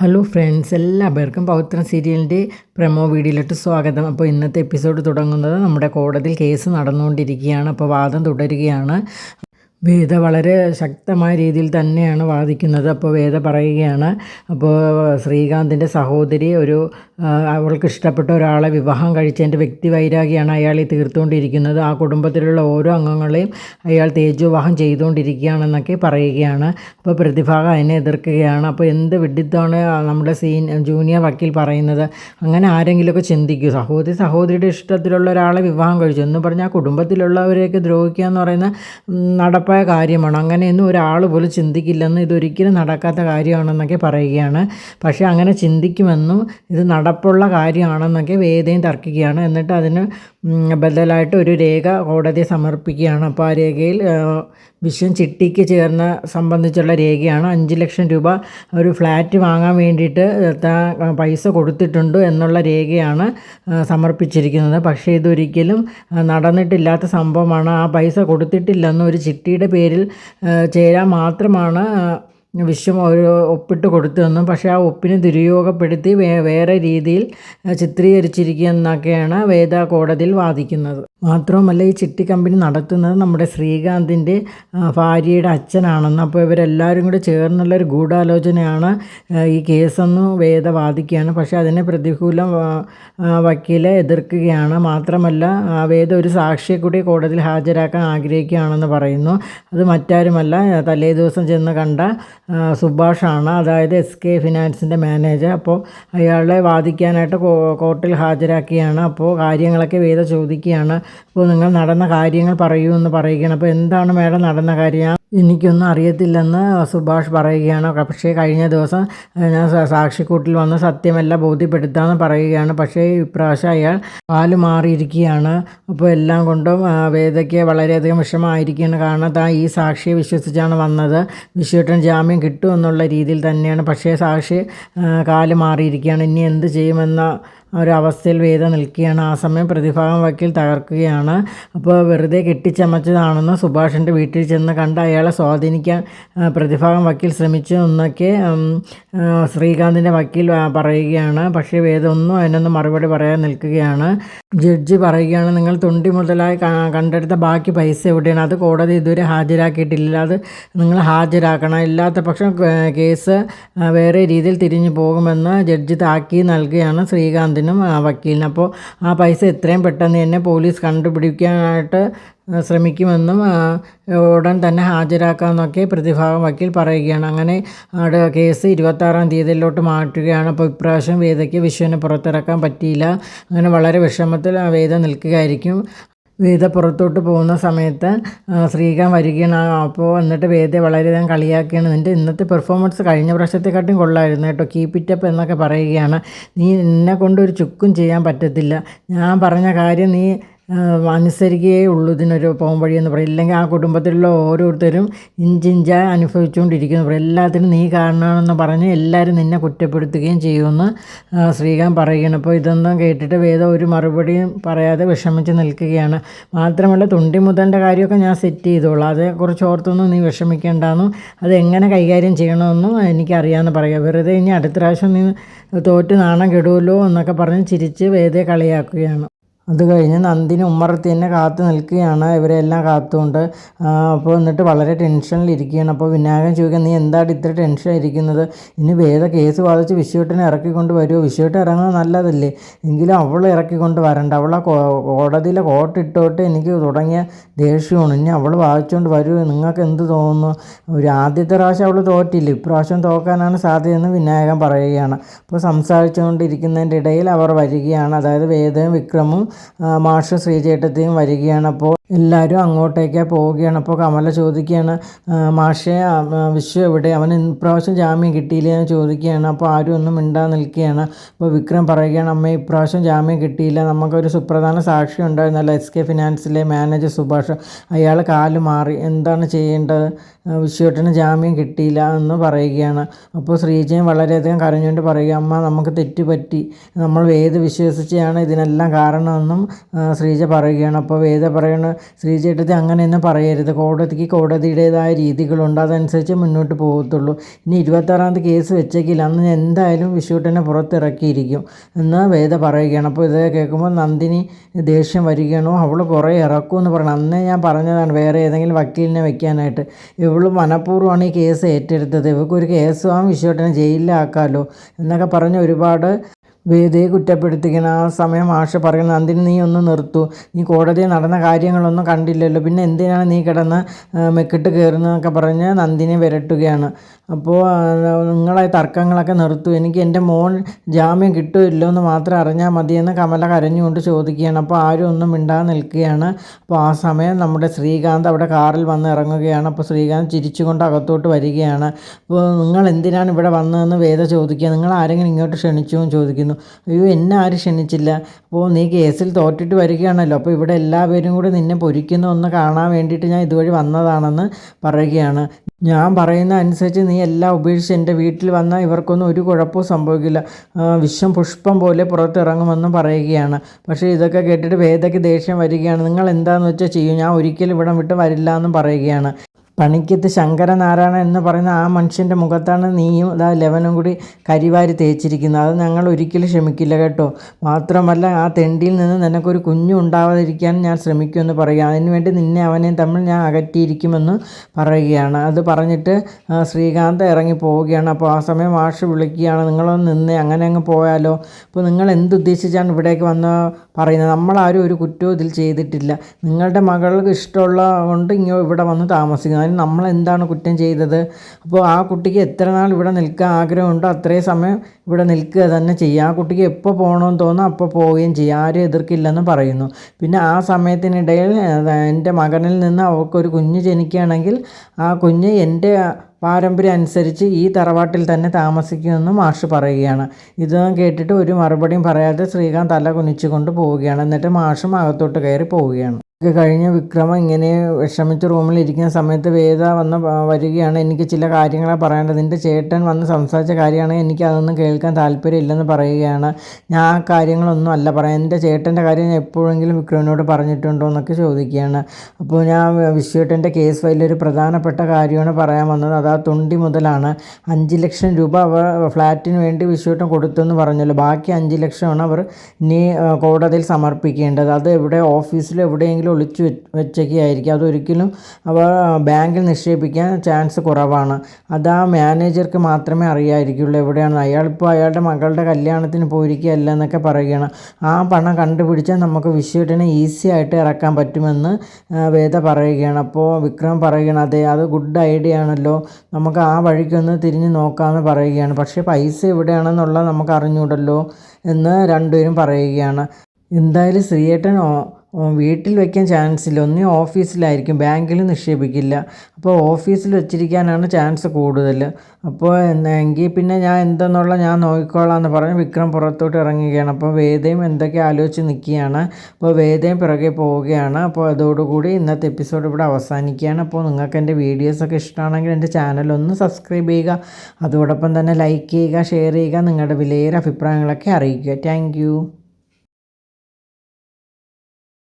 Hello friends എല്ലാവർക്കും പൗത്രം സീരിയലിന്റെ promo വീഡിയോയിലോട്ട് സ്വാഗതം. അപ്പോൾ ഇന്നത്തെ എപ്പിസോഡ് തുടങ്ങുന്നത് നമ്മുടെ കോടതിയിൽ കേസ് നടന്നുകൊണ്ടിരിക്കുകയാണ്. അപ്പോൾ വാദം തുടരുകയാണ്. വേദ വളരെ ശക്തമായ രീതിയിൽ തന്നെയാണ് വാദിക്കുന്നത്. അപ്പോൾ വേദ പറയുകയാണ് അപ്പോൾ ശ്രീകാന്തിന്റെ സഹോദരി ഒരു അവൾക്ക് ഇഷ്ടപ്പെട്ട ഒരാളെ വിവാഹം കഴിച്ചതിന്റെ വ്യക്തി വൈരാഗിയാണ് അയാൾ ഈ തീർത്തുകൊണ്ടിരിക്കുന്നത്. ആ കുടുംബത്തിലുള്ള ഓരോ അംഗങ്ങളെയും അയാൾ തേജോവാഹം ചെയ്തുകൊണ്ടിരിക്കുകയാണെന്നൊക്കെ പറയുകയാണ്. അപ്പോൾ പ്രതിഭാഗം അതിനെ എതിർക്കുകയാണ്. അപ്പോൾ എന്ത് വിഡിത്താണ് നമ്മുടെ സീൻ ജൂനിയർ വക്കീൽ പറയുന്നത്? അങ്ങനെ ആരെങ്കിലുമൊക്കെ ചിന്തിക്കൂ. സഹോദരി സഹോദരിയുടെ ഇഷ്ടത്തിലുള്ള ഒരാളെ വിവാഹം കഴിച്ചു. എന്ന് പറഞ്ഞാൽ കുടുംബത്തിലുള്ളവരെയൊക്കെ ദ്രോഹിക്കുക എന്ന് പറയുന്ന ഉം, നടപ്പായ കാര്യമാണ്. അങ്ങനെയൊന്നും ഒരാൾ പോലും ചിന്തിക്കില്ലെന്ന് ഇതൊരിക്കലും നടക്കാത്ത കാര്യമാണെന്നൊക്കെ പറയുകയാണ്. പക്ഷേ അങ്ങനെ ചിന്തിക്കുമെന്നും ഇത് നടപ്പുള്ള കാര്യമാണെന്നൊക്കെ വേദയും തർക്കിക്കുകയാണ്. എന്നിട്ട് അതിന് ബദലായിട്ട് ഒരു രേഖ കോടതിയെ സമർപ്പിക്കുകയാണ്. അപ്പോൾ ആ രേഖയിൽ വിശ്വം ചിട്ടിക്ക് ചേർന്ന സംബന്ധിച്ചുള്ള രേഖയാണ്. അഞ്ച് ലക്ഷം രൂപ ഒരു ഫ്ലാറ്റ് വാങ്ങാൻ വേണ്ടിയിട്ട് പൈസ കൊടുത്തിട്ടുണ്ട് എന്നുള്ള രേഖയാണ് സമർപ്പിച്ചിരിക്കുന്നത്. പക്ഷേ ഇതൊരിക്കലും നടന്നിട്ടില്ലാത്ത സംഭവമാണ്. ആ പൈസ കൊടുത്തിട്ടില്ലെന്ന് ഒരു ചിട്ടിയുടെ പേരിൽ ചേരാൻ മാത്രമാണ് വിശ്വം ഒരു ഒപ്പിട്ട് കൊടുത്തു തന്നു. പക്ഷേ ആ ഒപ്പിനെ ദുരുപയോഗപ്പെടുത്തി വേറെ രീതിയിൽ എന്നൊക്കെയാണ് വേദ കോടതിയിൽ വാദിക്കുന്നത്. മാത്രവുമല്ല ഈ ചിട്ടി കമ്പനി നടത്തുന്നത് നമ്മുടെ ശ്രീകാന്തിന്റെ ഭാര്യയുടെ അച്ഛനാണെന്ന്. അപ്പോൾ ഇവരെല്ലാവരും കൂടി ചേർന്നുള്ളൊരു ഗൂഢാലോചനയാണ് ഈ കേസെന്ന് വേദ വാദിക്കുകയാണ്. പക്ഷേ അതിനെ പ്രതികൂലം വക്കീലെ എതിർക്കുകയാണ്. മാത്രമല്ല വേദ ഒരു സാക്ഷിയെ കൂടി കോടതിയിൽ ഹാജരാക്കാൻ ആഗ്രഹിക്കുകയാണെന്ന് പറയുന്നു. അത് മറ്റാരുമല്ല തലേ ദിവസം ചെന്ന് കണ്ട സുഭാഷാണ്. അതായത് എസ് കെ ഫിനാൻസിന്റെ മാനേജർ അപ്പോൾ അയാളെ വാദിക്കാനായിട്ട് കോർട്ടിൽ ഹാജരാക്കിയാണ്. അപ്പോൾ കാര്യങ്ങളൊക്കെ വേദ ചോദിക്കുകയാണ്. അപ്പോൾ നിങ്ങൾ നടന്ന കാര്യങ്ങൾ പറയൂ എന്ന് പറയുകയാണ്. അപ്പോൾ എന്താണ് മേഡം നടന്ന കാര്യം? എനിക്കൊന്നും അറിയത്തില്ലെന്ന് സുഭാഷ് പറയുകയാണ്. പക്ഷേ കഴിഞ്ഞ ദിവസം ഞാൻ സാക്ഷിക്കൂട്ടിൽ വന്ന് സത്യമല്ല ബോധ്യപ്പെടുത്താമെന്ന് പറയുകയാണ്. പക്ഷേ ഇപ്രാവശ്യം അയാൾ പാൽ മാറിയിരിക്കുകയാണ്. അപ്പോൾ എല്ലാം കൊണ്ടും വേദയ്ക്ക് വളരെയധികം വിഷമമായിരിക്കുകയാണ്. കാരണം താൻ ഈ സാക്ഷിയെ വിശ്വസിച്ചാണ് വന്നത്. വിശ്വട്ടൻ ജാമ്യം കിട്ടും എന്നുള്ള രീതിയിൽ തന്നെയാണ്. പക്ഷേ സാക്ഷി കാൽ മാറിയിരിക്കുകയാണ്. ഇനി എന്ത് ചെയ്യുമെന്ന ഒരവസ്ഥയിൽ വേദ നിൽക്കുകയാണ്. ആ സമയം പ്രതിഭാഗം വക്കീൽ തകർക്കുകയാണ്. അപ്പോൾ വെറുതെ കെട്ടിച്ചമച്ചതാണെന്ന് സുഭാഷിന്റെ വീട്ടിൽ ചെന്ന് കണ്ട് അയാളെ സ്വാധീനിക്കാൻ പ്രതിഭാഗം വക്കീൽ ശ്രമിച്ചു എന്നൊക്കെ ശ്രീകാന്തിന്റെ വക്കീൽ പറയുകയാണ്. പക്ഷേ വേദമൊന്നും അതിനൊന്നും മറുപടി പറയാൻ നിൽക്കുകയാണ്. ജഡ്ജി പറയുകയാണ് നിങ്ങൾ തൊണ്ടി മുതലായി കണ്ടെടുത്ത ബാക്കി പൈസ എവിടെയാണ്? അത് കോടതി ഇതുവരെ ഹാജരാക്കിയിട്ടില്ല. അത് നിങ്ങൾ ഹാജരാക്കണം. ഇല്ലാത്ത പക്ഷം കേസ് വേറെ രീതിയിൽ തിരിഞ്ഞു പോകുമെന്ന് ജഡ്ജി താക്കി നൽകുകയാണ് ശ്രീകാന്തിനും ആ, വക്കീലിനും. അപ്പോൾ ആ പൈസ എത്രയും പെട്ടെന്ന് തന്നെ പോലീസ് കണ്ടുപിടിക്കാനായിട്ട് ശ്രമിക്കുമെന്നും ഉടൻ തന്നെ ഹാജരാക്കാമെന്നൊക്കെ പ്രതിഭാഗം വക്കീൽ പറയുകയാണ്. അങ്ങനെ അവിടെ കേസ് ഇരുപത്താറാം തീയതിയിലോട്ട് മാറ്റുകയാണ്. അപ്പോൾ ഇപ്രാവശ്യം വേദയ്ക്ക് വിശ്വനെ പുറത്തിറക്കാൻ പറ്റിയില്ല. അങ്ങനെ വളരെ വിഷമത്തിൽ വേദ നിൽക്കുകയായിരിക്കും. വേദ പുറത്തോട്ട് പോകുന്ന സമയത്ത് ശ്രീകാന്ത് വരികയാണ്. അപ്പോൾ എന്നിട്ട് വേദയെ വളരെയധികം കളിയാക്കിയാണ് നിന്റെ ഇന്നത്തെ പെർഫോമൻസ് കഴിഞ്ഞ പ്രാവശ്യത്തെക്കാട്ടും കൊള്ളായിരുന്നു കേട്ടോ. കീപ്പ് ഇറ്റ് അപ്പ് എന്നൊക്കെ പറയുകയാണ്. നീ എന്നെ കൊണ്ടൊരു ചുക്കും ചെയ്യാൻ പറ്റത്തില്ല. ഞാൻ പറഞ്ഞ കാര്യം നീ അനുസരിക്കുകയേ ഉള്ളൂ ഇതിനൊരു പോകും വഴി എന്ന് പറയും. ഇല്ലെങ്കിൽ ആ കുടുംബത്തിലുള്ള ഓരോരുത്തരും ഇഞ്ചിഞ്ച അനുഭവിച്ചുകൊണ്ടിരിക്കുന്നു. പറയും എല്ലാത്തിനും നീ കാരണമെന്ന് പറഞ്ഞ് എല്ലാവരും നിന്നെ കുറ്റപ്പെടുത്തുകയും ചെയ്യുമെന്ന് ശ്രീകാന്ത് പറയുകയാണ്. അപ്പോൾ ഇതൊന്നും കേട്ടിട്ട് വേദ ഒരു മറുപടിയും പറയാതെ വിഷമിച്ച് നിൽക്കുകയാണ്. മാത്രമല്ല തുണ്ടി മുതലിന്റെ കാര്യമൊക്കെ ഞാൻ സെറ്റ് ചെയ്തോളാം. അതേക്കുറിച്ച് ഓർത്തൊന്നും നീ വിഷമിക്കേണ്ടെന്നും അത് എങ്ങനെ കൈകാര്യം ചെയ്യണമെന്നും എനിക്കറിയാമെന്ന് പറയാം. വെറുതെ ഇനി അടുത്ത പ്രാവശ്യം നീ തോറ്റ് നാണം കെടുമല്ലോ എന്നൊക്കെ പറഞ്ഞ് ചിരിച്ച് വേദയെ കളിയാക്കുകയാണ്. അത് കഴിഞ്ഞ് നന്ദിനി ഉമ്മറത്ത് തന്നെ കാത്തു നിൽക്കുകയാണ്. ഇവരെല്ലാം കാത്തുകൊണ്ട് അപ്പോൾ എന്നിട്ട് വളരെ ടെൻഷനിലിരിക്കുകയാണ് അപ്പോൾ വിനായകൻ ചോദിക്കുക നീ എന്താണ് ഇത്ര ടെൻഷൻ ഇരിക്കുന്നത് ഇനി വേദ കേസ് വാദിച്ച് വിശ്വട്ടിനെ ഇറക്കിക്കൊണ്ട് വരുമോ വിശ്വട്ട് ഇറങ്ങുന്നത് നല്ലതല്ലേ? എങ്കിലും അവൾ ഇറക്കിക്കൊണ്ട് വരണ്ട. അവളെ ആ കോടതിയിലെ കോട്ടിട്ടോട്ട് എനിക്ക് തുടങ്ങിയ ദേഷ്യമാണ്. ഇനി അവൾ വാദിച്ചുകൊണ്ട് വരുമോ നിങ്ങൾക്ക് എന്ത് തോന്നുന്നു? ഒരു ആദ്യത്തെ പ്രാവശ്യം അവൾ തോറ്റില്ല. ഇപ്രാവശ്യം തോക്കാനാണ് സാധ്യതയെന്ന് വിനായകൻ പറയുകയാണ്. അപ്പോൾ സംസാരിച്ചുകൊണ്ടിരിക്കുന്നതിന്റെ ഇടയിൽ അവർ വരികയാണ്. അതായത് വേദയും വിക്രമും മാഷും ശ്രീചേട്ടത്തെയും വരികയാണ്. അപ്പോൾ എല്ലാവരും അങ്ങോട്ടേക്ക് പോവുകയാണ്. അപ്പോൾ കമല ചോദിക്കുകയാണ് മാഷെ വിശ്വ എവിടെ? അവൻ ഇപ്രാവശ്യം ജാമ്യം കിട്ടിയില്ല എന്ന് ചോദിക്കുകയാണ്. അപ്പോൾ ആരും ഒന്നും മിണ്ടാതെ നിൽക്കുകയാണ്. അപ്പോൾ വിക്രം പറയുകയാണ് അമ്മ ഇപ്രാവശ്യം ജാമ്യം കിട്ടിയില്ല. നമുക്കൊരു സുപ്രധാന സാക്ഷി ഉണ്ടായിരുന്നല്ലോ എസ് കെ ഫിനാൻസിലെ മാനേജർ സുഭാഷ്. അയാൾ കാൽ മാറി എന്താണ് ചെയ്യേണ്ടത്? വിശ്വട്ടിന് ജാമ്യം കിട്ടിയില്ല എന്ന് പറയുകയാണ്. അപ്പോൾ ശ്രീജയും വളരെയധികം കരഞ്ഞുകൊണ്ട് പറയുക അമ്മ നമുക്ക് തെറ്റുപറ്റി. നമ്മൾ വേദ വിശ്വസിച്ചാണ് ഇതിനെല്ലാം കാരണമെന്നും ശ്രീജ പറയുകയാണ്. അപ്പോൾ വേദ പറയുന്നത് ശ്രീചേട്ടത്തി അങ്ങനെയൊന്നും പറയരുത്. കോടതിക്ക് കോടതിയുടേതായ രീതികളുണ്ട്. അതനുസരിച്ച് മുന്നോട്ട് പോകത്തുള്ളൂ. ഇനി ഇരുപത്താറാം തീയതി കേസ് വെച്ചേക്കില്ല. അന്ന് എന്തായാലും വിഷുട്ടനെ പുറത്തിറക്കിയിരിക്കും എന്ന് വേദ പറയുകയാണ്. അപ്പോൾ ഇത് കേൾക്കുമ്പോൾ നന്ദിനി ദേഷ്യം വരികയാണോ. അവൾ കുറേ ഇറക്കുമെന്ന് പറയണം. അന്നേ ഞാൻ പറഞ്ഞതാണ് വേറെ ഏതെങ്കിലും വക്കീലിനെ വെക്കാനായിട്ട്. ഇവൾ മനഃപൂർവമാണ് ഈ കേസ് ഏറ്റെടുത്തത്. ഇവൾക്കൊരു കേസ് ആ വിഷുട്ടനെ ജയിലിലാക്കാമല്ലോ എന്നൊക്കെ പറഞ്ഞ് ഒരുപാട് വേദിയെ കുറ്റപ്പെടുത്തിക്കണം ആ സമയം ആഷ പറയുന്നു നന്ദിനി നീ ഒന്ന് നിർത്തു. നീ കോടതിയിൽ നടന്ന കാര്യങ്ങളൊന്നും കണ്ടില്ലല്ലോ. പിന്നെ എന്തിനാണ് നീ കിടന്ന് മെക്കിട്ട് കയറുന്നതൊക്കെ പറഞ്ഞ് നന്ദിനെ വിരട്ടുകയാണ്. അപ്പോൾ നിങ്ങളെ തർക്കങ്ങളൊക്കെ നിർത്തു. എനിക്ക് എന്റെ മോൻ ജാമ്യം കിട്ടുമല്ലോ എന്ന് മാത്രം അറിഞ്ഞാൽ മതിയെന്ന് കമല കരഞ്ഞുകൊണ്ട് ചോദിക്കുകയാണ്. അപ്പോൾ ആരും ഒന്നും മിണ്ടാതെ നിൽക്കുകയാണ്. അപ്പോൾ ആ സമയം നമ്മുടെ ശ്രീകാന്ത് അവിടെ കാറിൽ വന്ന് ഇറങ്ങുകയാണ്. അപ്പോൾ ശ്രീകാന്ത് ചിരിച്ചുകൊണ്ട് അകത്തോട്ട് വരികയാണ്. അപ്പോൾ നിങ്ങൾ എന്തിനാണ് ഇവിടെ വന്നതെന്ന് വേദ ചോദിക്കുക. നിങ്ങൾ ആരെങ്കിലും ഇങ്ങോട്ട് ക്ഷണിച്ചു? ചോദിക്കുന്നു. അയ്യോ എന്നെ ആരും ക്ഷണിച്ചില്ല. അപ്പോൾ നീ കേസിൽ തോറ്റിട്ട് വരികയാണല്ലോ. അപ്പോൾ ഇവിടെ എല്ലാവരും കൂടി നിന്നെ പൊരിക്കുന്നു ഒന്ന് കാണാൻ വേണ്ടിയിട്ട് ഞാൻ ഇതുവഴി വന്നതാണെന്ന് പറയുകയാണ്. ഞാൻ പറയുന്ന അനുസരിച്ച് നീ എല്ലാം ഉപേക്ഷിച്ച് എന്റെ വീട്ടിൽ വന്നാൽ ഇവർക്കൊന്നും ഒരു കുഴപ്പവും സംഭവിക്കില്ല. വിശ്വം പുഷ്പം പോലെ പുറത്തിറങ്ങുമെന്നും പറയുകയാണ്. പക്ഷേ ഇതൊക്കെ കേട്ടിട്ട് വേദയ്ക്ക് ദേഷ്യം വരികയാണ്. നിങ്ങൾ എന്താണെന്ന് വെച്ചാൽ ചെയ്യും. ഞാൻ ഒരിക്കലും ഇവിടം വിട്ട് വരില്ല എന്നും പറയുകയാണ്. പണിക്കത്ത് ശങ്കരനാരായണൻ എന്ന് പറയുന്ന ആ മനുഷ്യന്റെ മുഖത്താണ് നീയും അതാ ലെവനും കൂടി കരിവാരി തേച്ചിരിക്കുന്നത്. അത് ഞങ്ങൾ ഒരിക്കലും ക്ഷമിക്കില്ല കേട്ടോ. മാത്രമല്ല ആ തെണ്ടിയിൽ നിന്ന് നിനക്കൊരു കുഞ്ഞു ഉണ്ടാവാതിരിക്കാൻ ഞാൻ ശ്രമിക്കുമെന്ന് പറയുക. അതിനുവേണ്ടി നിന്നെ അവനെയും തമ്മിൽ ഞാൻ അകറ്റിയിരിക്കുമെന്ന് പറയുകയാണ്. അത് പറഞ്ഞിട്ട് ശ്രീകാന്ത് ഇറങ്ങി പോവുകയാണ്. അപ്പോൾ ആ സമയം മാഷ് വിളിക്കുകയാണ്. നിങ്ങളൊന്ന് നിന്ന് അങ്ങനെ അങ്ങ് പോയാലോ? അപ്പോൾ നിങ്ങൾ എന്തുദ്ദേശിച്ചാണ് ഇവിടേക്ക് വന്ന് പറയുന്നത് നമ്മളാരും ഒരു കുറ്റവും ഇതിൽ ചെയ്തിട്ടില്ല. നിങ്ങളുടെ മകൾക്ക് ഇഷ്ടമുള്ള കൊണ്ട് ഇങ്ങോ ഇവിടെ വന്ന് താമസിക്കുന്നു. അതിന് നമ്മൾ എന്താണ് കുറ്റം ചെയ്തത്? അപ്പോൾ ആ കുട്ടിക്ക് എത്ര നാൾ ഇവിടെ നിൽക്കാൻ ആഗ്രഹമുണ്ടോ അത്രയും സമയം ഇവിടെ നിൽക്കുക തന്നെ ചെയ്യുക ആ കുട്ടിക്ക് എപ്പോൾ പോകണമെന്ന് തോന്നുന്നു അപ്പോൾ പോവുകയും ചെയ്യുക ആരും എതിർക്കില്ലെന്ന് പറയുന്നു. പിന്നെ ആ സമയത്തിനിടയിൽ എന്റെ മകനിൽ നിന്ന് അവൾക്കൊരു കുഞ്ഞ് ജനിക്കുകയാണെങ്കിൽ ആ കുഞ്ഞ് എന്റെ പാരമ്പര്യം അനുസരിച്ച് ഈ തറവാട്ടിൽ തന്നെ താമസിക്കുമെന്ന് മാഷ് പറയുകയാണ്. ഇത് കേട്ടിട്ട് ഒരു മറുപടിയും പറയാതെ ശ്രീകാന്ത് തല കുനിച്ചുകൊണ്ട് പോവുകയാണ്. എന്നിട്ട് മാഷും അകത്തോട്ട് കയറി പോവുകയാണ്. കഴിഞ്ഞ് വിക്രമ ഇങ്ങനെ വിഷമിച്ച് റൂമിൽ ഇരിക്കുന്ന സമയത്ത് വേദ വന്ന് വരികയാണ്. എനിക്ക് ചില കാര്യങ്ങളെ പറയേണ്ടത്. നിന്റെ ചേട്ടൻ വന്ന് സംസാരിച്ച കാര്യമാണ് എനിക്ക് അതൊന്നും കേൾക്കാൻ താല്പര്യമില്ലെന്ന് പറയുകയാണ്. ഞാൻ ആ കാര്യങ്ങളൊന്നും അല്ല പറയാം. എന്റെ ചേട്ടന്റെ കാര്യം ഞാൻ എപ്പോഴെങ്കിലും വിക്രമിനോട് പറഞ്ഞിട്ടുണ്ടോ എന്നൊക്കെ ചോദിക്കുകയാണ്. അപ്പോൾ ഞാൻ വിശ്വേട്ടന്റെ കേസ് ഫയലിൽ ഒരു പ്രധാനപ്പെട്ട കാര്യമാണ് പറയാൻ വന്നത്. അത് ആ തൊണ്ടി മുതലാണ്. അഞ്ച് ലക്ഷം രൂപ അവർ ഫ്ലാറ്റിന് വേണ്ടി വിശ്വേട്ടൻ കൊടുത്തെന്ന് പറഞ്ഞല്ലോ. ബാക്കി അഞ്ച് ലക്ഷമാണ് അവർ ഇനി കോടതിയിൽ സമർപ്പിക്കേണ്ടത്. അത് എവിടെ ഓഫീസിൽ എവിടെയെങ്കിലും ഒളിച്ചു വെച്ചൊക്കെയായിരിക്കും. അതൊരിക്കലും അവ ബാങ്കിൽ നിക്ഷേപിക്കാൻ ചാൻസ് കുറവാണ്. അത് ആ മാനേജർക്ക് മാത്രമേ അറിയായിരിക്കുള്ളൂ എവിടെയാണ്. അയാളിപ്പോൾ അയാളുടെ മകളുടെ കല്യാണത്തിന് പോയിരിക്കുകയല്ല എന്നൊക്കെ പറയുകയാണ്. ആ പണം കണ്ടുപിടിച്ചാൽ നമുക്ക് വിഷുവിനെ ഈസി ആയിട്ട് ഇറക്കാൻ പറ്റുമെന്ന് വേദ പറയുകയാണ്. അപ്പോൾ വിക്രം പറയുകയാണ് അതെ അത് ഗുഡ് ഐഡിയ ആണല്ലോ. നമുക്ക് ആ വഴിക്കൊന്ന് തിരിഞ്ഞ് നോക്കാമെന്ന് പറയുകയാണ്. പക്ഷേ പൈസ എവിടെയാണെന്നുള്ളത് നമുക്ക് അറിഞ്ഞൂടല്ലോ എന്ന് രണ്ടുപേരും പറയുകയാണ്. എന്തായാലും ശ്രീയേട്ടൻ വീട്ടിൽ വയ്ക്കാൻ ചാൻസ് ഇല്ല ഒന്നീ ഓഫീസിലായിരിക്കും. ബാങ്കിൽ നിക്ഷേപിക്കില്ല. അപ്പോൾ ഓഫീസിൽ വെച്ചിരിക്കാനാണ് ചാൻസ് കൂടുതൽ. അപ്പോൾ എങ്കിൽ പിന്നെ ഞാൻ എന്തെന്നുള്ള ഞാൻ നോക്കിക്കോളാം എന്ന് പറഞ്ഞ് വിക്രം പുറത്തോട്ട് ഇറങ്ങുകയാണ്. അപ്പോൾ വേദയും എന്തൊക്കെ ആലോചിച്ച് നിൽക്കുകയാണ്. അപ്പോൾ വേദയും പിറകെ പോവുകയാണ്. അപ്പോൾ അതോടുകൂടി ഇന്നത്തെ എപ്പിസോഡ് ഇവിടെ അവസാനിക്കുകയാണ്. അപ്പോൾ നിങ്ങൾക്ക് എന്റെ വീഡിയോസൊക്കെ ഇഷ്ടമാണെങ്കിൽ എന്റെ ചാനലൊന്ന് സബ്സ്ക്രൈബ് ചെയ്യുക. അതോടൊപ്പം തന്നെ ലൈക്ക് ചെയ്യുക ഷെയർ ചെയ്യുക നിങ്ങളുടെ വിലയേറെ അഭിപ്രായങ്ങളൊക്കെ അറിയിക്കുക. താങ്ക്